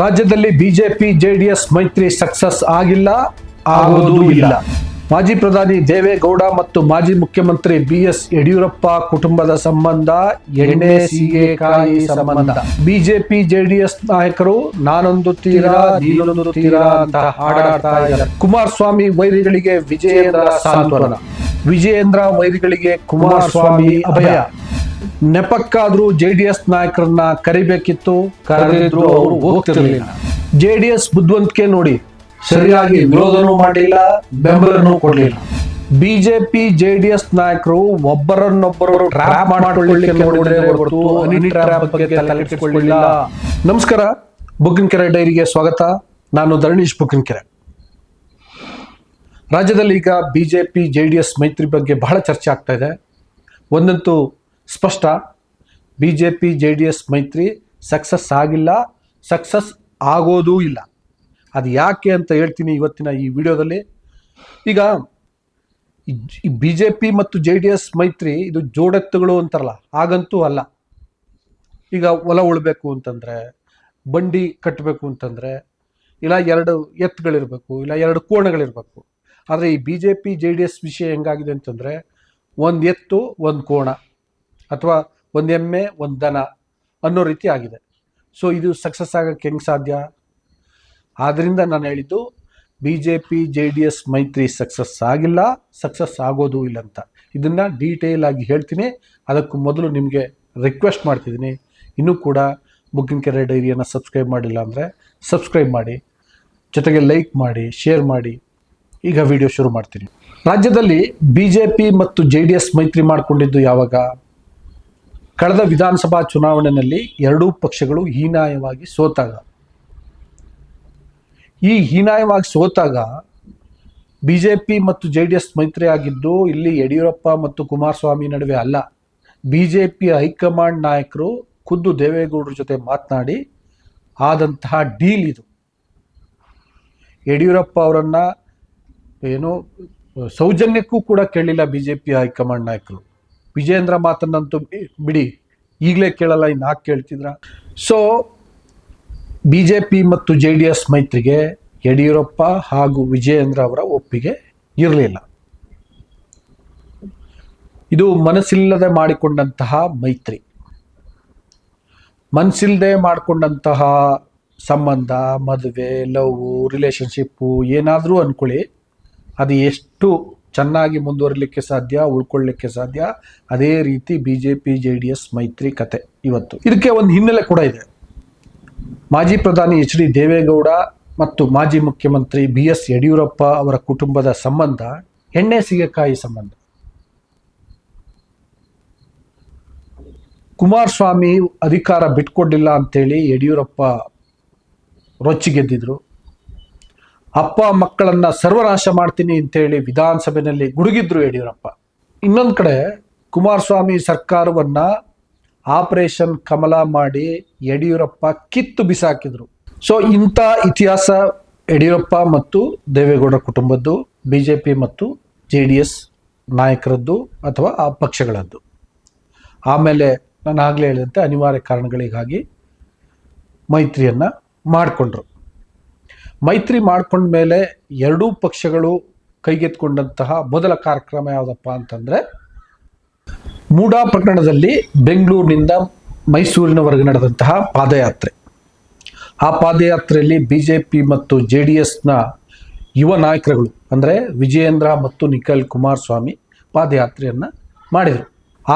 ರಾಜ್ಯದಲ್ಲಿ BJP JDS ಮೈತ್ರಿ success ಆಗಿಲ್ಲ ಆಗುವುದೂ ಇಲ್ಲ. ಮಾಜಿ ಪ್ರಧಾನಿ ದೇವೇಗೌಡ ಮತ್ತು ಮಾಜಿ ಮುಖ್ಯಮಂತ್ರಿ ಬಿ ಎಸ್ ಯಡಿಯೂರಪ್ಪ ಕುಟುಂಬದ ಸಂಬಂಧ ಎಣ್ಣೆ ಕಾಯಿ ಸಂಬಂಧ. ಬಿಜೆಪಿ ಜೆಡಿಎಸ್ ನಾಯಕರು ನಾನೊಂದು ತೀರಾ ನೀನೊಂದು ತೀರಾ ಅಂತ ಹಾಡಾಡ್ತಾ ಇದ್ದಾರೆ. ಕುಮಾರಸ್ವಾಮಿ ವೈರಿಗಳಿಗೆ ವಿಜಯೇಂದ್ರ ಸಾಂತ್ವನ. ವಿಜಯೇಂದ್ರ ವೈರಿಗಳಿಗೆ ಕುಮಾರಸ್ವಾಮಿ ಅಭಯ. ನೆಪಕ್ಕಾದ್ರೂ ಜೆಡಿಎಸ್ ನಾಯಕರನ್ನ ಕರಿಬೇಕಿತ್ತು. ಕರೆದಿದ್ರು ಅವರು ಹೋಗ್ತಿರ್ಲಿಲ್ಲ. ಜೆಡಿಎಸ್ ಬುದ್ಧಿವಂತಿಕೆ ನೋಡಿ. ಸರಿಯಾಗಿ ವಿರೋಧನೂ ಮಾಡಲಿಲ್ಲ ಬೆಂಬಲನೂ ಕೊಡಲಿಲ್ಲ. ಬಿಜೆಪಿ ನಾಯಕರು ಒಬ್ಬರನ್ನೊಬ್ಬರು ಅನಿ ಟ್ರ್ಯಾಪ್ ಬಗ್ಗೆ ತಲೆ ಕೆಡಿಸ್ಕೊಳ್ಳಿಲ್ಲ. ನಮಸ್ಕಾರ. ಬುಗ್ಗಿನಕೆರೆ ಡೈರಿಗೆ ಸ್ವಾಗತ. ನಾನು ಧರಣೀಶ್ ಬುಗ್ಗಿನಕೆರೆ. ರಾಜ್ಯದಲ್ಲಿ ಈಗ ಬಿಜೆಪಿ ಎಸ್ ಮೈತ್ರಿ ಬಗ್ಗೆ ಬಹಳ ಚರ್ಚೆ ಆಗ್ತಾ ಇದೆ. ಒಂದಂತೂ ಸ್ಪಷ್ಟ. B J P J D S ಮೈತ್ರಿ ಸಕ್ಸಸ್ ಆಗಿಲ್ಲ, ಸಕ್ಸಸ್ ಆಗೋದೂ ಇಲ್ಲ. ಅದು ಯಾಕೆ ಅಂತ ಹೇಳ್ತೀನಿ ಇವತ್ತಿನ ಈ ವಿಡಿಯೋದಲ್ಲಿ. ಈಗ ಬಿ ಜೆ ಪಿ ಮತ್ತು ಜೆ ಡಿ ಎಸ್ ಮೈತ್ರಿ ಇದು ಜೋಡೆತ್ತುಗಳು ಅಂತಾರಲ್ಲ, ಹಾಗಂತೂ ಅಲ್ಲ. ಈಗ ಹೊಲ ಉಳಬೇಕು ಅಂತಂದರೆ, ಬಂಡಿ ಕಟ್ಟಬೇಕು ಅಂತಂದರೆ, ಇಲ್ಲ ಎರಡು ಎತ್ತುಗಳಿರಬೇಕು, ಇಲ್ಲ ಎರಡು ಕೋಣಗಳಿರಬೇಕು. ಆದರೆ ಈ B J P J D S ವಿಷಯ ಹೆಂಗಾಗಿದೆ ಅಂತಂದರೆ, ಒಂದು ಎತ್ತು, ಒಂದು ಕೋಣ. ಅಥವಾ ಒಂದು ಎಮ್ಮೆ ಒಂದು ದನ ಅನ್ನೋ ರೀತಿ ಆಗಿದೆ. ಸೊ ಇದು ಸಕ್ಸಸ್ ಆಗಕ್ಕೆ ಹೆಂಗೆ ಸಾಧ್ಯ? ಆದ್ದರಿಂದ ನಾನು ಹೇಳಿದ್ದು B J P J D S ಮೈತ್ರಿ ಸಕ್ಸಸ್ ಆಗಿಲ್ಲ ಸಕ್ಸಸ್ ಆಗೋದು ಇಲ್ಲ ಅಂತ. ಇದನ್ನು ಡೀಟೇಲ್ ಆಗಿ ಹೇಳ್ತೀನಿ. ಅದಕ್ಕೂ ಮೊದಲು ನಿಮಗೆ ರಿಕ್ವೆಸ್ಟ್ ಮಾಡ್ತಿದ್ದೀನಿ. ಇನ್ನೂ ಕೂಡ ಬುಕ್ಕಿಂಗ್ ಕೆರೆ ಡೈರಿಯನ್ನು ಸಬ್ಸ್ಕ್ರೈಬ್ ಮಾಡಿಲ್ಲ ಅಂದರೆ ಸಬ್ಸ್ಕ್ರೈಬ್ ಮಾಡಿ. ಜೊತೆಗೆ ಲೈಕ್ ಮಾಡಿ ಶೇರ್ ಮಾಡಿ. ಈಗ ವಿಡಿಯೋ ಶುರು ಮಾಡ್ತೀನಿ. ರಾಜ್ಯದಲ್ಲಿ ಬಿ ಜೆ ಪಿ ಮತ್ತು ಜೆ ಡಿ ಎಸ್ ಮೈತ್ರಿ ಮಾಡಿಕೊಂಡಿದ್ದು ಯಾವಾಗ? ಕಳೆದ ವಿಧಾನಸಭಾ ಚುನಾವಣೆಯಲ್ಲಿ ಎರಡೂ ಪಕ್ಷಗಳು ಹೀನಾಯವಾಗಿ ಸೋತಾಗ. ಈ ಹೀನಾಯವಾಗಿ ಸೋತಾಗ ಬಿ ಜೆ ಪಿ ಮತ್ತು ಜೆ ಡಿ ಎಸ್ ಮೈತ್ರಿ ಆಗಿದ್ದು ಇಲ್ಲಿ ಯಡಿಯೂರಪ್ಪ ಮತ್ತು ಕುಮಾರಸ್ವಾಮಿ ನಡುವೆ ಅಲ್ಲ. ಬಿ ಜೆ ಪಿ ಹೈಕಮಾಂಡ್ ನಾಯಕರು ಖುದ್ದು ದೇವೇಗೌಡರ ಜೊತೆ ಮಾತನಾಡಿ ಆದಂತಹ ಡೀಲ್ ಇದು. ಯಡಿಯೂರಪ್ಪ ಅವರನ್ನ ಏನು ಸೌಜನ್ಯಕ್ಕೂ ಕೂಡ ಕೇಳಿಲ್ಲ ಬಿ ಜೆ ಪಿ ಹೈಕಮಾಂಡ್ ನಾಯಕರು. ವಿಜೇಂದ್ರ ಮಾತನ್ನಂತೂ ಬಿಡಿ, ಈಗಲೇ ಕೇಳಲ್ಲ, ಇನ್ನು ಹಾಕಿ ಕೇಳ್ತಿದ್ರ? ಸೊ ಬಿ ಜೆ ಪಿ ಮತ್ತು ಜೆ ಡಿ ಎಸ್ ಮೈತ್ರಿಗೆ ಯಡಿಯೂರಪ್ಪ ಹಾಗೂ ವಿಜಯೇಂದ್ರ ಅವರ ಒಪ್ಪಿಗೆ ಇರಲಿಲ್ಲ. ಇದು ಮನಸ್ಸಿಲ್ಲದೆ ಮಾಡಿಕೊಂಡಂತಹ ಮೈತ್ರಿ. ಮನಸ್ಸಿಲ್ಲದೆ ಮಾಡಿಕೊಂಡಂತಹ ಸಂಬಂಧ, ಮದುವೆ, ಲವ್ ರಿಲೇಶನ್ಶಿಪ್ಪು ಏನಾದರೂ ಅಂದ್ಕೊಳ್ಳಿ ಅದು ಎಷ್ಟು ಚೆನ್ನಾಗಿ ಮುಂದುವರಿಲಿಕ್ಕೆ ಸಾಧ್ಯ, ಉಳ್ಕೊಳ್ಳಿಕ್ಕೆ ಸಾಧ್ಯ. ಅದೇ ರೀತಿ B J P J D S ಮೈತ್ರಿ ಕತೆ ಇವತ್ತು. ಇದಕ್ಕೆ ಒಂದು ಹಿನ್ನೆಲೆ ಕೂಡ ಇದೆ. ಮಾಜಿ ಪ್ರಧಾನಿ ಎಚ್ ಡಿ ದೇವೇಗೌಡ ಮತ್ತು ಮಾಜಿ ಮುಖ್ಯಮಂತ್ರಿ ಬಿ ಎಸ್ ಯಡಿಯೂರಪ್ಪ ಅವರ ಕುಟುಂಬದ ಸಂಬಂಧ, ಎಣ್ಣೆ ಸಿಗಕಾಯಿ ಸಂಬಂಧ. ಕುಮಾರಸ್ವಾಮಿ ಅಧಿಕಾರ ಬಿಟ್ಕೊಡ್ಲಿಲ್ಲ ಅಂತೇಳಿ ಯಡಿಯೂರಪ್ಪ ರೊಚ್ಚಿಗೆದ್ದಿದ್ರು. ಅಪ್ಪ ಮಕ್ಕಳನ್ನ ಸರ್ವನಾಶ ಮಾಡ್ತೀನಿ ಅಂತೇಳಿ ವಿಧಾನಸಭೆಯಲ್ಲಿ ಗುಡುಗಿದ್ರು ಯಡಿಯೂರಪ್ಪ. ಇನ್ನೊಂದು ಕಡೆ ಕುಮಾರಸ್ವಾಮಿ ಸರ್ಕಾರವನ್ನ ಆಪರೇಷನ್ ಕಮಲ ಮಾಡಿ ಯಡಿಯೂರಪ್ಪ ಕಿತ್ತು ಬಿಸಾಕಿದ್ರು. ಸೊ ಇಂಥ ಇತಿಹಾಸ ಯಡಿಯೂರಪ್ಪ ಮತ್ತು ದೇವೇಗೌಡ ಕುಟುಂಬದ್ದು ಬಿ ಜೆ ಪಿ ಮತ್ತು ಜೆ ಡಿ ಎಸ್ ನಾಯಕರದ್ದು ಅಥವಾ ಆ ಪಕ್ಷಗಳದ್ದು. ಆಮೇಲೆ ನಾನು ಆಗಲೇ ಹೇಳಿದಂತೆ ಅನಿವಾರ್ಯ ಕಾರಣಗಳಿಗಾಗಿ ಮೈತ್ರಿಯನ್ನು ಮಾಡಿಕೊಂಡ್ರು. ಮೈತ್ರಿ ಮಾಡಿಕೊಂಡ ಮೇಲೆ ಎರಡೂ ಪಕ್ಷಗಳು ಕೈಗೆತ್ಕೊಂಡಂತಹ ಮೊದಲ ಕಾರ್ಯಕ್ರಮ ಯಾವುದಪ್ಪ ಅಂತಂದರೆ ಮೂಡಾ ಪ್ರಕರಣದಲ್ಲಿ ಬೆಂಗಳೂರಿನಿಂದ ಮೈಸೂರಿನವರೆಗೆ ನಡೆದಂತಹ ಪಾದಯಾತ್ರೆ. ಆ ಪಾದಯಾತ್ರೆಯಲ್ಲಿ ಬಿ ಜೆ ಪಿ ಮತ್ತು ಜೆ ಡಿ ಎಸ್ನ ಯುವ ನಾಯಕರುಗಳು, ಅಂದರೆ ವಿಜಯೇಂದ್ರ ಮತ್ತು ನಿಖಿಲ್ ಕುಮಾರಸ್ವಾಮಿ ಪಾದಯಾತ್ರೆಯನ್ನು ಮಾಡಿದರು.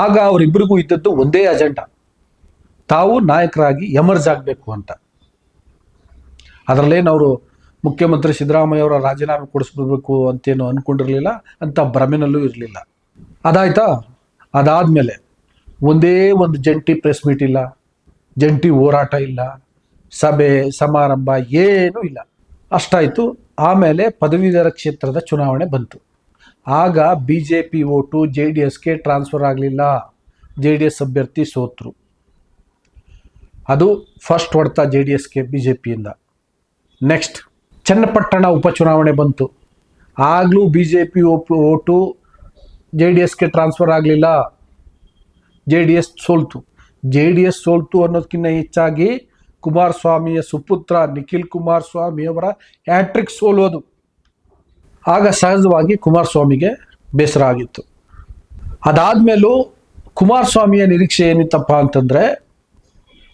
ಆಗ ಅವರಿಬ್ಬರಿಗೂ ಇದ್ದದ್ದು ಒಂದೇ ಅಜೆಂಡಾ. ತಾವು ನಾಯಕರಾಗಿ ಎಮರ್ಜ್ ಆಗಬೇಕು ಅಂತ. ಅದರಲ್ಲೇನು ಅವರು ಮುಖ್ಯಮಂತ್ರಿ ಸಿದ್ದರಾಮಯ್ಯ ಅವರ ರಾಜೀನಾಮೆ ಕೊಡಿಸ್ಬಿಡ್ಬೇಕು ಅಂತೇನು ಅಂದ್ಕೊಂಡಿರಲಿಲ್ಲ ಅಂತ ಭ್ರಮೆನಲ್ಲೂ ಇರಲಿಲ್ಲ. ಅದಾಯ್ತಾ? ಅದಾದಮೇಲೆ ಒಂದೇ ಒಂದು ಜಂಟಿ ಪ್ರೆಸ್ ಮೀಟ್ ಇಲ್ಲ, ಜಂಟಿ ಹೋರಾಟ ಇಲ್ಲ, ಸಭೆ, ಸಮಾರಂಭ ಏನೂ ಇಲ್ಲ. ಅಷ್ಟಾಯಿತು, ಆಮೇಲೆ ಪದವೀಧರ ಕ್ಷೇತ್ರದ ಚುನಾವಣೆ ಬಂತು. ಆಗ B J P vote, J D ಎಸ್ಗೆ ಟ್ರಾನ್ಸ್ಫರ್ ಆಗಲಿಲ್ಲ. ಜೆ ಡಿ ಎಸ್ ಅಭ್ಯರ್ಥಿ ಸೋತರು. ಅದು ಫಸ್ಟ್ ಹೊಡೆತ ಜೆ ಡಿ ಎಸ್ಗೆ ಬಿ ಜೆ ಪಿಯಿಂದ ನೆಕ್ಸ್ಟ್ ಚನ್ನಪಟ್ಟಣ ಉಪಚುನಾವಣೆ ಬಂತು. ಆಗಲೂ B J P vote J D ಎಸ್ಗೆ ಟ್ರಾನ್ಸ್ಫರ್ ಆಗಲಿಲ್ಲ. ಜೆ ಡಿ ಎಸ್ ಸೋಲ್ತು. ಜೆ ಡಿ ಎಸ್ ಸೋಲ್ತು ಅನ್ನೋದಕ್ಕಿಂತ ಹೆಚ್ಚಾಗಿ ಕುಮಾರಸ್ವಾಮಿಯ ಸುಪುತ್ರ ನಿಖಿಲ್ ಕುಮಾರಸ್ವಾಮಿಯವರ ಹ್ಯಾಟ್ರಿಕ್ ಸೋಲೋದು ಆಗ ಸಹಜವಾಗಿ ಕುಮಾರಸ್ವಾಮಿಗೆ ಬೇಸರ ಆಗಿತ್ತು. ಅದಾದಮೇಲೂ ಕುಮಾರಸ್ವಾಮಿಯ ನಿರೀಕ್ಷೆ ಏನಿತ್ತಪ್ಪ ಅಂತಂದರೆ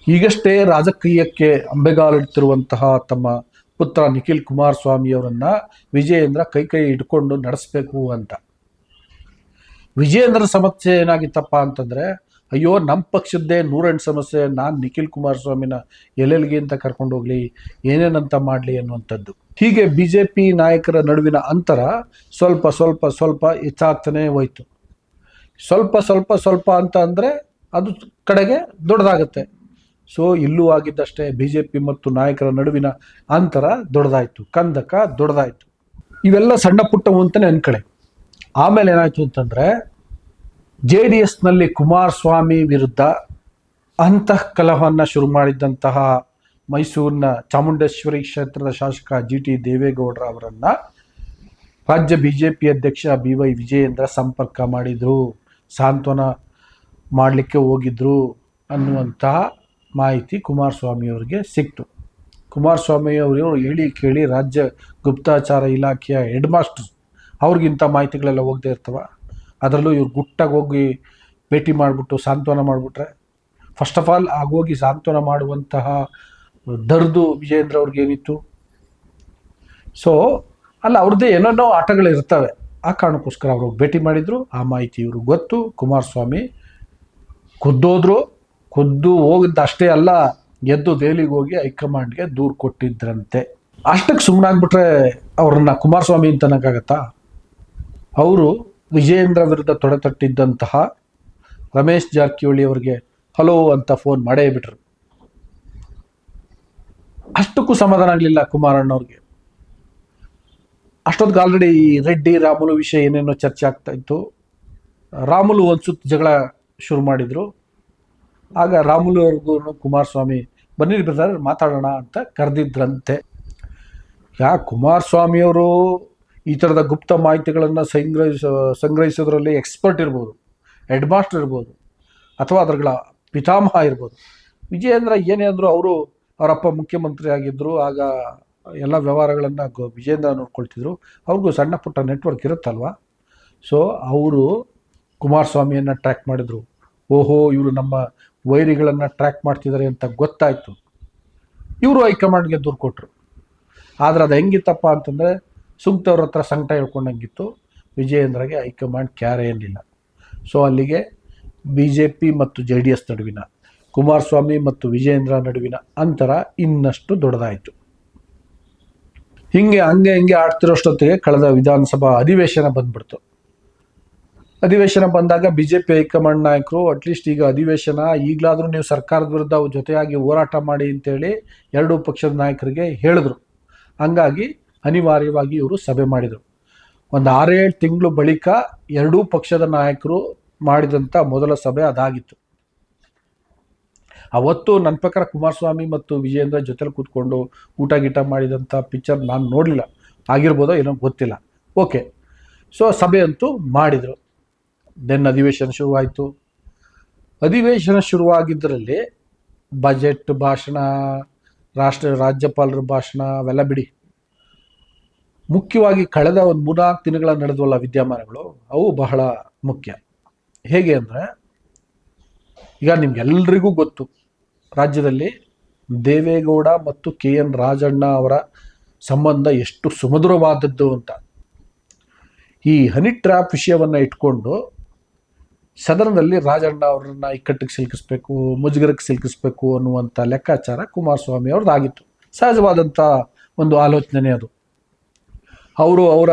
ಈಗಷ್ಟೇ ರಾಜಕೀಯಕ್ಕೆ ಅಂಬೆಗಾಲಿಡ್ತಿರುವಂತಹ ತಮ್ಮ ಪುತ್ರ ನಿಖಿಲ್ ಕುಮಾರಸ್ವಾಮಿಯವರನ್ನ ವಿಜಯೇಂದ್ರ ಕೈ ಕೈ ಹಿಡ್ಕೊಂಡು ನಡೆಸಬೇಕು ಅಂತ. ವಿಜಯೇಂದ್ರ ಸಮಸ್ಯೆ ಏನಾಗಿತ್ತಪ್ಪ ಅಂತಂದ್ರೆ, ಅಯ್ಯೋ ನಮ್ಮ ಪಕ್ಷದ್ದೇ ನೂರೆಂಟು ಸಮಸ್ಯೆ, ನಾನು ನಿಖಿಲ್ ಕುಮಾರಸ್ವಾಮಿನ ಎಲ್ಲೆಲ್ಲಿಗೆ ಅಂತ ಕರ್ಕೊಂಡು ಹೋಗ್ಲಿ ಏನೇನಂತ ಮಾಡಲಿ ಅನ್ನುವಂಥದ್ದು. ಹೀಗೆ ಬಿ ಜೆ ಪಿ ನಾಯಕರ ನಡುವಿನ ಅಂತರ ಸ್ವಲ್ಪ ಸ್ವಲ್ಪ ಸ್ವಲ್ಪ ಹೆಚ್ಚಾಗ್ತಾನೆ ಹೋಯ್ತು. ಸ್ವಲ್ಪ ಸ್ವಲ್ಪ ಸ್ವಲ್ಪ ಅಂತ ಅಂದರೆ ಅದು ಕಡೆಗೆ ದೊಡ್ಡದಾಗುತ್ತೆ. ಸೊ ಇಲ್ಲೂ ಆಗಿದ್ದಷ್ಟೇ ಬಿ ಜೆ ಪಿ ಮತ್ತು ನಾಯಕರ ನಡುವಿನ ಅಂತರ ದೊಡ್ಡದಾಯಿತು. ಕಂದಕ ದೊಡ್ಡದಾಯಿತು. ಇವೆಲ್ಲ ಸಣ್ಣ ಪುಟ್ಟವು ಅಂತಲೇ ಅನ್ಕಳೆ. ಆಮೇಲೆ ಏನಾಯಿತು ಅಂತಂದರೆ, ಜೆ ಡಿ ಎಸ್ನಲ್ಲಿ ಕುಮಾರಸ್ವಾಮಿ ವಿರುದ್ಧ ಅಂತಃಕಲಹವನ್ನು ಶುರು ಮಾಡಿದ್ದಂತಹ ಮೈಸೂರಿನ ಚಾಮುಂಡೇಶ್ವರಿ ಕ್ಷೇತ್ರದ ಶಾಸಕ ಜಿ ಟಿ ದೇವೇಗೌಡರ ಅವರನ್ನು ರಾಜ್ಯ ಬಿ ಜೆ ಪಿ ಅಧ್ಯಕ್ಷ ಬಿ ವೈ ವಿಜಯೇಂದ್ರ ಸಂಪರ್ಕ ಮಾಡಿದರು. ಸಾಂತ್ವನ ಮಾಡಲಿಕ್ಕೆ ಹೋಗಿದ್ರು ಅನ್ನುವಂತಹ ಮಾಹಿತಿ ಕುಮಾರಸ್ವಾಮಿಯವರಿಗೆ ಸಿಕ್ತು. ಕುಮಾರಸ್ವಾಮಿಯವರು ಹೇಳಿ ಕೇಳಿ ರಾಜ್ಯ ಗುಪ್ತಾಚಾರ ಇಲಾಖೆಯ ಹೆಡ್ ಮಾಸ್ಟರ್ ಅವ್ರಿಗಿಂತ ಮಾಹಿತಿಗಳೆಲ್ಲ ಹೋಗದೆ ಇರ್ತವ. ಅದರಲ್ಲೂ ಇವ್ರು ಗುಟ್ಟಾಗಿ ಹೋಗಿ ಭೇಟಿ ಮಾಡಿಬಿಟ್ಟು ಸಾಂತ್ವನ ಮಾಡಿಬಿಟ್ರೆ ಫಸ್ಟ್ ಆಫ್ ಆಲ್ ಆಗೋಗಿ ಸಾಂತ್ವನ ಮಾಡುವಂತಹ ದರ್ದು ವಿಜೇಂದ್ರ ಅವ್ರಿಗೇನಿತ್ತು ಸೊ ಅಲ್ಲ ಅವ್ರದ್ದೇ ಏನೇನೋ ಆಟಗಳು ಇರ್ತವೆ, ಆ ಕಾರಣಕ್ಕೋಸ್ಕರ ಅವರು ಭೇಟಿ ಮಾಡಿದರು. ಆ ಮಾಹಿತಿ ಇವರು ಗೊತ್ತು. ಕುಮಾರಸ್ವಾಮಿ ಖುದ್ದೋದ್ರು ಖುದ್ದು ಹೋಗಿದ್ದ ಅಷ್ಟೇ ಅಲ್ಲ, ಎದ್ದು ದೆಹಲಿಗೆ ಹೋಗಿ ಹೈಕಮಾಂಡ್ಗೆ ದೂರು ಕೊಟ್ಟಿದ್ರಂತೆ. ಅಷ್ಟಕ್ಕೆ ಸುಮ್ಮನಾಗ್ಬಿಟ್ರೆ ಅವ್ರನ್ನ ಕುಮಾರಸ್ವಾಮಿ ಅಂತ ಅನ್ನೋಕ್ಕಾಗತ್ತಾ? ಅವರು ವಿಜಯೇಂದ್ರ ವಿರುದ್ಧ ತೊಡೆತಟ್ಟಿದ್ದಂತಹ ರಮೇಶ್ ಜಾರಕಿಹೊಳಿ ಅವರಿಗೆ ಹಲೋ ಅಂತ ಫೋನ್ ಮಾಡೇ ಬಿಟ್ರು. ಅಷ್ಟಕ್ಕೂ ಸಮಾಧಾನ ಆಗಲಿಲ್ಲ ಕುಮಾರಣ್ಣವ್ರಿಗೆ ಅಷ್ಟೊತ್ತಿಗೆ ಆಲ್ರೆಡಿ ರೆಡ್ಡಿ, ರಾಮುಲು ವಿಷಯ ಏನೇನೋ ಚರ್ಚೆ ಆಗ್ತಾ ಇತ್ತು. ರಾಮುಲು ಒಂದು ಸುತ್ತ ಜಗಳ ಶುರು ಮಾಡಿದರು. ಆಗ ರಾಮುಲು ಅವ್ರಿಗೂ ಕುಮಾರಸ್ವಾಮಿ, ಬನ್ನಿ ಬ್ರದರ್ ಮಾತಾಡೋಣ ಅಂತ ಕರೆದಿದ್ರಂತೆ. ಯಾ ಕುಮಾರಸ್ವಾಮಿಯವರು ಈ ಥರದ ಗುಪ್ತ ಮಾಹಿತಿಗಳನ್ನು ಸಂಗ್ರಹಿಸ, ಸಂಗ್ರಹಿಸೋದ್ರಲ್ಲಿ ಎಕ್ಸ್ಪರ್ಟ್ ಇರ್ಬೋದು ಹೆಡ್ ಮಾಸ್ಟರ್ ಇರ್ಬೋದು, ಅಥವಾ ಅದರಗಳ ಪಿತಾಮಹ ಇರ್ಬೋದು. ವಿಜಯೇಂದ್ರ ಏನೇ ಅಂದರೂ ಅವರು ಅವರಪ್ಪ ಮುಖ್ಯಮಂತ್ರಿ ಆಗಿದ್ದರು ಆಗ ಎಲ್ಲ ವ್ಯವಹಾರಗಳನ್ನು ವಿಜೇಂದ್ರ ನೋಡ್ಕೊಳ್ತಿದ್ರು. ಅವ್ರಿಗೂ ಸಣ್ಣ ಪುಟ್ಟ ನೆಟ್ವರ್ಕ್ ಇರುತ್ತಲ್ವ? ಸೊ ಅವರು ಕುಮಾರಸ್ವಾಮಿಯನ್ನು ಟ್ರ್ಯಾಕ್ ಮಾಡಿದರು. ಓಹೋ, ಇವರು ನಮ್ಮ ವೈರಿಗಳನ್ನು ಟ್ರ್ಯಾಕ್ ಮಾಡ್ತಿದ್ದಾರೆ ಅಂತ ಗೊತ್ತಾಯಿತು. ಇವರು ಹೈಕಮಾಂಡ್ಗೆ ದೂರು ಕೊಟ್ಟರು ಆದರೆ ಅದು ಹೆಂಗಿತ್ತಪ್ಪ ಅಂತಂದರೆ ಸುಂಕ್ತವ್ರ ಹತ್ರ ಸಂಕಟ ಹೇಳ್ಕೊಂಡಂಗಿತ್ತು. ವಿಜಯೇಂದ್ರಗೆ ಹೈಕಮಾಂಡ್ ಕ್ಯಾರೆ ಇರಲಿಲ್ಲ ಸೊ ಅಲ್ಲಿಗೆ ಬಿ ಜೆ ಪಿ ಮತ್ತು ಜೆ ಡಿ ಎಸ್ ನಡುವಿನ, ಕುಮಾರಸ್ವಾಮಿ ಮತ್ತು ವಿಜಯೇಂದ್ರ ನಡುವಿನ ಅಂತರ ಇನ್ನಷ್ಟು ದೊಡ್ಡದಾಯಿತು. ಹಿಂಗೆ ಹಂಗೆ ಹಿಂಗೆ ಆಡ್ತಿರೋಷ್ಟೊತ್ತಿಗೆ ಕಳೆದ ವಿಧಾನಸಭಾ ಅಧಿವೇಶನ ಬಂದ್ಬಿಡ್ತು. ಅಧಿವೇಶನ ಬಂದಾಗ B J P high command ನಾಯಕರು ಅಟ್ಲೀಸ್ಟ್ ಈಗ ಅಧಿವೇಶನ, ಈಗಲಾದರೂ ನೀವು ಸರ್ಕಾರದ ವಿರುದ್ಧ ಜೊತೆಯಾಗಿ ಹೋರಾಟ ಮಾಡಿ ಅಂತೇಳಿ ಎರಡೂ ಪಕ್ಷದ ನಾಯಕರಿಗೆ ಹೇಳಿದ್ರು. ಹಂಗಾಗಿ ಅನಿವಾರ್ಯವಾಗಿ ಇವರು ಸಭೆ ಮಾಡಿದರು. ಒಂದು ಆರೇಳು ತಿಂಗಳು ಬಳಿಕ ಎರಡೂ ಪಕ್ಷದ ನಾಯಕರು ಮಾಡಿದಂಥ ಮೊದಲ ಸಭೆ ಅದಾಗಿತ್ತು. ಅವತ್ತು ನನ್ನ ಪ್ರಕಾರ ಕುಮಾರಸ್ವಾಮಿ ಮತ್ತು ವಿಜಯೇಂದ್ರ ಜೊತೆಲಿ ಕೂತ್ಕೊಂಡು ಊಟ ಗೀಟ ಮಾಡಿದಂಥ ಪಿಕ್ಚರ್ ನಾನು ನೋಡಲಿಲ್ಲ. ಆಗಿರ್ಬೋದೋ ಏನೋ ಗೊತ್ತಿಲ್ಲ. ಓಕೆ. ಸೊ ಸಭೆ ಅಂತೂ ಮಾಡಿದರು. ದೆನ್ ಅಧಿವೇಶನ ಶುರುವಾಯಿತು. ಅಧಿವೇಶನ ಶುರುವಾಗಿದ್ದರಲ್ಲಿ ಬಜೆಟ್ ಭಾಷಣ, ರಾಷ್ಟ್ರ, ರಾಜ್ಯಪಾಲರ ಭಾಷಣ, ಅವೆಲ್ಲ ಬಿಡಿ. ಮುಖ್ಯವಾಗಿ ಕಳೆದ ಒಂದು ಮೂರ್ನಾಲ್ಕು ದಿನಗಳ ನಡೆದವಲ್ಲ ವಿದ್ಯಮಾನಗಳು, ಅವು ಬಹಳ ಮುಖ್ಯ. ಹೇಗೆ ಅಂದರೆ, ಈಗ ನಿಮ್ಗೆಲ್ರಿಗೂ ಗೊತ್ತು, ರಾಜ್ಯದಲ್ಲಿ ದೇವೇಗೌಡ ಮತ್ತು ಕೆ ಎನ್ ರಾಜಣ್ಣ ಅವರ ಸಂಬಂಧ ಎಷ್ಟು ಸುಮಧುರವಾದದ್ದು ಅಂತ. ಈ ಹನಿ ಟ್ರ್ಯಾಪ್ ವಿಷಯವನ್ನು ಇಟ್ಕೊಂಡು ಸದನದಲ್ಲಿ ರಾಜಣ್ಣ ಅವ್ರನ್ನ ಇಕ್ಕಟ್ಟಿಗೆ ಸಿಲುಕಿಸ್ಬೇಕು, ಮುಜುಗರಕ್ಕೆ ಸಿಲುಕಿಸ್ಬೇಕು ಅನ್ನುವಂಥ ಲೆಕ್ಕಾಚಾರ ಕುಮಾರಸ್ವಾಮಿ ಅವ್ರದ್ದಾಗಿತ್ತು. ಸಹಜವಾದಂಥ ಒಂದು ಆಲೋಚನೆ ಅದು. ಅವರು ಅವರ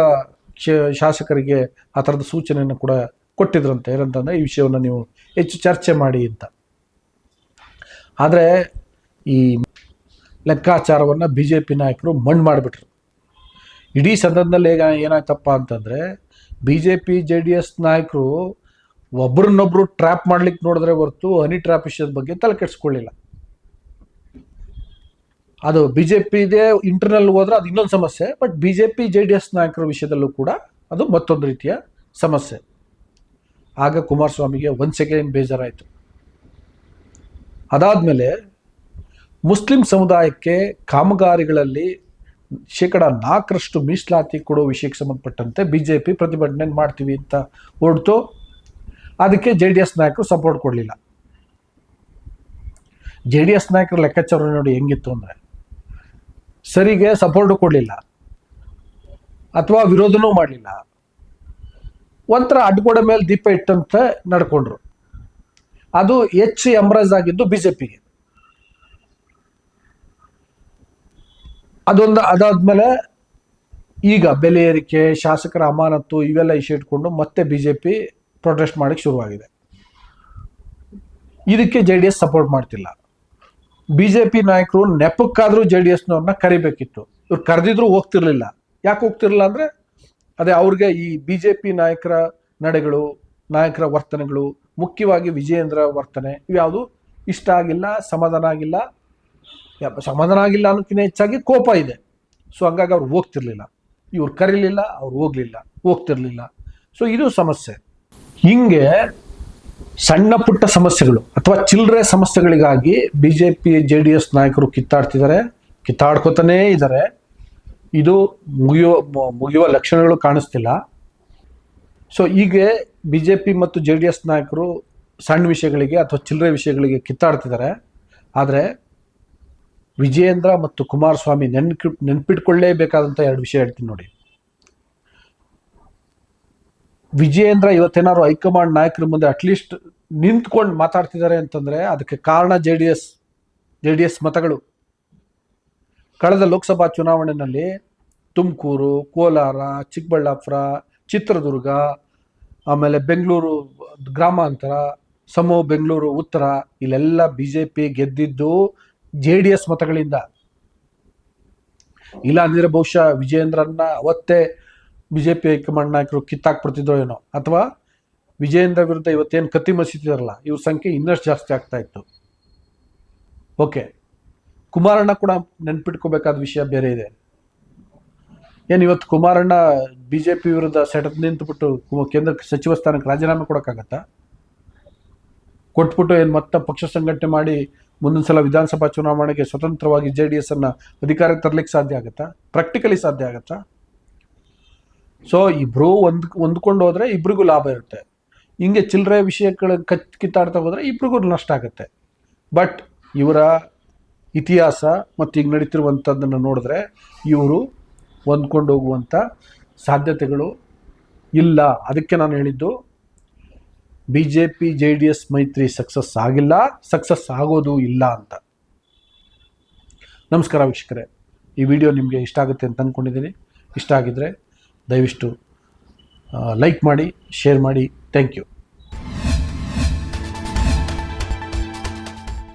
ಶಾಸಕರಿಗೆ ಆ ಥರದ ಸೂಚನೆಯನ್ನು ಕೂಡ ಕೊಟ್ಟಿದ್ರಂತೆ. ಏನಂತಂದರೆ, ಈ ವಿಷಯವನ್ನು ನೀವು ಹೆಚ್ಚು ಚರ್ಚೆ ಮಾಡಿ ಅಂತ. ಆದರೆ, ಈ ಲೆಕ್ಕಾಚಾರವನ್ನು ಬಿ ಜೆ ಪಿ ನಾಯಕರು ಮಣ್ಣು ಮಾಡಿಬಿಟ್ರು. ಇಡೀ ಸದನದಲ್ಲಿ ಏನಾಯ್ತಪ್ಪ ಅಂತಂದರೆ B J P J D S ನಾಯಕರು ಒಬ್ರನ್ನೊಬ್ರು ಟ್ರ್ಯಾಪ್ ಮಾಡ್ಲಿಕ್ಕೆ ನೋಡಿದ್ರೆ ಹೊರತು ಹನಿ ಟ್ರ್ಯಾಪ್ ವಿಷಯದ ಬಗ್ಗೆ ತಲೆ ಕೆಡಿಸ್ಕೊಳ್ಳಿಲ್ಲ. ಅದು ಬಿ ಜೆ ಇಂಟರ್ನಲ್ ಹೋದ್ರೆ ಅದು ಇನ್ನೊಂದು ಸಮಸ್ಯೆ but B J P J D S ನಾಯಕರ ವಿಷಯದಲ್ಲೂ ಕೂಡ ಅದು ಮತ್ತೊಂದು ರೀತಿಯ ಸಮಸ್ಯೆ. ಆಗ ಕುಮಾರಸ್ವಾಮಿಗೆ ಒಂದು ಸೆಕೆಂಡ್ ಬೇಜಾರಾಯಿತು. ಅದಾದಮೇಲೆ ಮುಸ್ಲಿಂ ಸಮುದಾಯಕ್ಕೆ ಕಾಮಗಾರಿಗಳಲ್ಲಿ ಶೇಕಡ ನಾಲ್ಕರಷ್ಟು ಮೀಸಲಾತಿ ಕೊಡೋ ವಿಷಯಕ್ಕೆ ಸಂಬಂಧಪಟ್ಟಂತೆ ಬಿ ಜೆ ಪಿ ಪ್ರತಿಭಟನೆ ಮಾಡ್ತೀವಿ ಅಂತ ಹೊರಟು ಅದಕ್ಕೆ ಜೆ ಡಿ ಎಸ್ ನಾಯಕರು ಸಪೋರ್ಟ್ ಕೊಡಲಿಲ್ಲ. ಜೆ ಡಿ ಎಸ್ ನಾಯಕರ ಲೆಕ್ಕಾಚಾರ ನೋಡಿ ಹೆಂಗಿತ್ತು ಅಂದರೆ ಸರಿಗೆ ಸಪೋರ್ಟು ಕೊಡಲಿಲ್ಲ. ಅಥವಾ ವಿರೋಧನೂ ಮಾಡಲಿಲ್ಲ. ಒಂಥರ ಅಡ್ಗೋಡೆ ಮೇಲೆ ದೀಪ ಇಟ್ಟಂತೆ ನಡ್ಕೊಂಡ್ರು. ಅದು ಎಚ್ ಎಮ್ರಾಜ್ ಆಗಿದ್ದು ಬಿ ಜೆ ಪಿಗೆ. ಅದೊಂದು ಅದಾದ್ಮೇಲೆ ಈಗ ಬೆಲೆ ಏರಿಕೆ, ಶಾಸಕರ ಅಮಾನತ್ತು ಇವೆಲ್ಲ ಇಶ್ಯೂ ಇಟ್ಕೊಂಡು ಮತ್ತೆ ಬಿ ಜೆ ಪಿ ಪ್ರೊಟೆಸ್ಟ್ ಮಾಡಕ್ಕೆ ಶುರುವಾಗಿದೆ. ಇದಕ್ಕೆ ಜೆ ಡಿ ಎಸ್ ಸಪೋರ್ಟ್ ಮಾಡ್ತಿಲ್ಲ. ಬಿ ಜೆ ಪಿ ನಾಯಕರು ನೆಪಕ್ಕಾದರೂ ಜೆ ಡಿ ಎಸ್ನವ್ರನ್ನ ಕರಿಬೇಕಿತ್ತು. ಇವ್ರು ಕರೆದಿದ್ರು ಹೋಗ್ತಿರ್ಲಿಲ್ಲ. ಯಾಕೆ ಹೋಗ್ತಿರ್ಲಿಲ್ಲ ಅಂದರೆ, ಅದೇ ಅವ್ರಿಗೆ ಈ ಬಿ ಜೆ ಪಿ ನಾಯಕರ ನಡೆಗಳು, ನಾಯಕರ ವರ್ತನೆಗಳು, ಮುಖ್ಯವಾಗಿ ವಿಜಯೇಂದ್ರ ವರ್ತನೆ ಇವ್ಯಾವುದು ಇಷ್ಟ ಆಗಿಲ್ಲ, ಸಮಾಧಾನ ಆಗಿಲ್ಲ. ಸಮಾಧಾನ ಆಗಿಲ್ಲ ಅನ್ನೋಕ್ಕಿಂತ ಹೆಚ್ಚಾಗಿ ಕೋಪ ಇದೆ. ಸೊ ಹಂಗಾಗಿ ಅವ್ರು ಹೋಗ್ತಿರ್ಲಿಲ್ಲ. ಇವ್ರು ಕರೀಲಿಲ್ಲ, ಅವ್ರು ಹೋಗ್ಲಿಲ್ಲ, ಹೋಗ್ತಿರ್ಲಿಲ್ಲ. ಸೊ ಇದು ಸಮಸ್ಯೆ. ಹಿಂಗೆ ಸಣ್ಣ ಪುಟ್ಟ ಸಮಸ್ಯೆಗಳು ಅಥವಾ ಚಿಲ್ಲರೆ ಸಮಸ್ಯೆಗಳಿಗಾಗಿ B J P J D S ನಾಯಕರು ಕಿತ್ತಾಡ್ತಿದ್ದಾರೆ, ಕಿತ್ತಾಡ್ಕೋತಾನೇ ಇದ್ದಾರೆ. ಇದು ಮುಗಿಯುವ ಮುಗಿಯುವ ಲಕ್ಷಣಗಳು ಕಾಣಿಸ್ತಿಲ್ಲ. ಸೊ ಹೀಗೆ ಬಿ ಜೆ ಪಿ ಮತ್ತು ಜೆ ಡಿ ಎಸ್ ನಾಯಕರು ಸಣ್ಣ ವಿಷಯಗಳಿಗೆ ಅಥವಾ ಚಿಲ್ಲರೆ ವಿಷಯಗಳಿಗೆ ಕಿತ್ತಾಡ್ತಿದ್ದಾರೆ. ಆದರೆ ವಿಜಯೇಂದ್ರ ಮತ್ತು ಕುಮಾರಸ್ವಾಮಿ ನೆನ್ಕಿ, ನೆನ್ಪಿಟ್ಕೊಳ್ಳೇಬೇಕಾದಂಥ ಎರಡು ವಿಷಯ ಹೇಳ್ತೀನಿ ನೋಡಿ. ವಿಜಯೇಂದ್ರ ಇವತ್ತೇನಾದ್ರು ಹೈಕಮಾಂಡ್ ನಾಯಕರ ಮುಂದೆ ಅಟ್ಲೀಸ್ಟ್ ನಿಂತ್ಕೊಂಡು ಮಾತಾಡ್ತಿದ್ದಾರೆ ಅಂತಂದ್ರೆ ಅದಕ್ಕೆ ಕಾರಣ J D S J D S ಮತಗಳು. ಕಳೆದ ಲೋಕಸಭಾ ಚುನಾವಣೆಯಲ್ಲಿ ತುಮಕೂರು, ಕೋಲಾರ, ಚಿಕ್ಕಬಳ್ಳಾಪುರ, ಚಿತ್ರದುರ್ಗ, ಆಮೇಲೆ ಬೆಂಗಳೂರು, ಗ್ರಾಮಾಂತರ, ಸಮೋ, ಬೆಂಗಳೂರು, ಉತ್ತರ, ಇಲ್ಲೆಲ್ಲ ಬಿ ಜೆ ಪಿ ಗೆದ್ದಿದ್ದು ಜೆ ಡಿ ಎಸ್ ಮತಗಳಿಂದ. ಇಲ್ಲ ಅಂದ್ರೆ ಬಹುಶಃ ವಿಜಯೇಂದ್ರನ್ನ ಅವತ್ತೇ ಬಿ ಜೆ ಪಿ ಹೈಕಮಾಂಡ್ ನಾಯಕರು ಕಿತ್ತಾಕ್ಬಿಡ್ತಿದ್ರು ಏನೋ? ಅಥವಾ ವಿಜಯೇಂದ್ರ ವಿರುದ್ಧ ಇವತ್ತೇನು ಕತ್ತಿ ಮಸಿತಿದಾರಲ್ಲ, ಇವ್ರ ಸಂಖ್ಯೆ ಇನ್ನಷ್ಟು ಜಾಸ್ತಿ ಆಗ್ತಾ ಇತ್ತು. ಓಕೆ. ಕುಮಾರಣ್ಣ ಕೂಡ ನೆನ್ಪಿಟ್ಕೋಬೇಕಾದ ವಿಷಯ ಬೇರೆ ಇದೆ. ಏನು ಇವತ್ತು ಕುಮಾರಣ್ಣ ಬಿ ಜೆ ಪಿ ವಿರುದ್ಧ ಸೆಟಪ್ ನಿಂತುಬಿಟ್ಟು ಕೇಂದ್ರ ಸಚಿವ ಸ್ಥಾನಕ್ಕೆ ರಾಜೀನಾಮೆ ಕೊಡೋಕ್ಕಾಗತ್ತಾ? ಕೊಟ್ಬಿಟ್ಟು ಏನು ಮತ್ತೆ ಪಕ್ಷ ಸಂಘಟನೆ ಮಾಡಿ ಮುಂದಿನ ಸಲ ವಿಧಾನಸಭಾ ಚುನಾವಣೆಗೆ ಸ್ವತಂತ್ರವಾಗಿ ಜೆ ಡಿ ಎಸ್ ಅನ್ನು ಅಧಿಕಾರಕ್ಕೆ ತರಲಿಕ್ಕೆ ಸಾಧ್ಯ ಆಗುತ್ತಾ? ಪ್ರಾಕ್ಟಿಕಲಿ ಸಾಧ್ಯ ಆಗುತ್ತಾ? ಸೊ ಇಬ್ರು ಒಂದ್, ಹೊಂದ್ಕೊಂಡು ಹೋದ್ರೆ ಇಬ್ರಿಗೂ ಲಾಭ ಇರುತ್ತೆ. ಹಿಂಗೆ ಚಿಲ್ಲರೆ ವಿಷಯಗಳ ಕಚ್, ಕಿತ್ತಾಡ್ತಾ ಹೋದರೆ ಇಬ್ರಿಗೂ ನಷ್ಟ ಆಗುತ್ತೆ. ಬಟ್ ಇವರ ಇತಿಹಾಸ ಮತ್ತು ಈಗ ನಡೀತಿರುವಂಥದ್ದನ್ನು ನೋಡಿದ್ರೆ ಇವರು ಹೊಂದ್ಕೊಂಡು ಹೋಗುವಂಥ ಸಾಧ್ಯತೆಗಳು ಇಲ್ಲ. ಅದಕ್ಕೆ ನಾನು ಹೇಳಿದ್ದು, B J P J D S ಮೈತ್ರಿ ಸಕ್ಸಸ್ ಆಗಿಲ್ಲ, ಸಕ್ಸಸ್ ಆಗೋದು ಇಲ್ಲ ಅಂತ. ನಮಸ್ಕಾರ ವೀಕ್ಷಕರೇ. ಈ ವಿಡಿಯೋ ನಿಮಗೆ ಇಷ್ಟ ಆಗುತ್ತೆ ಅಂತ ಅಂದ್ಕೊಂಡಿದ್ದೀನಿ. ಇಷ್ಟ ಆಗಿದ್ದರೆ ದಯವಿಷ್ಟು ಲೈಕ್ ಮಾಡಿ ಶೇರ್ ಮಾಡಿ. Thank you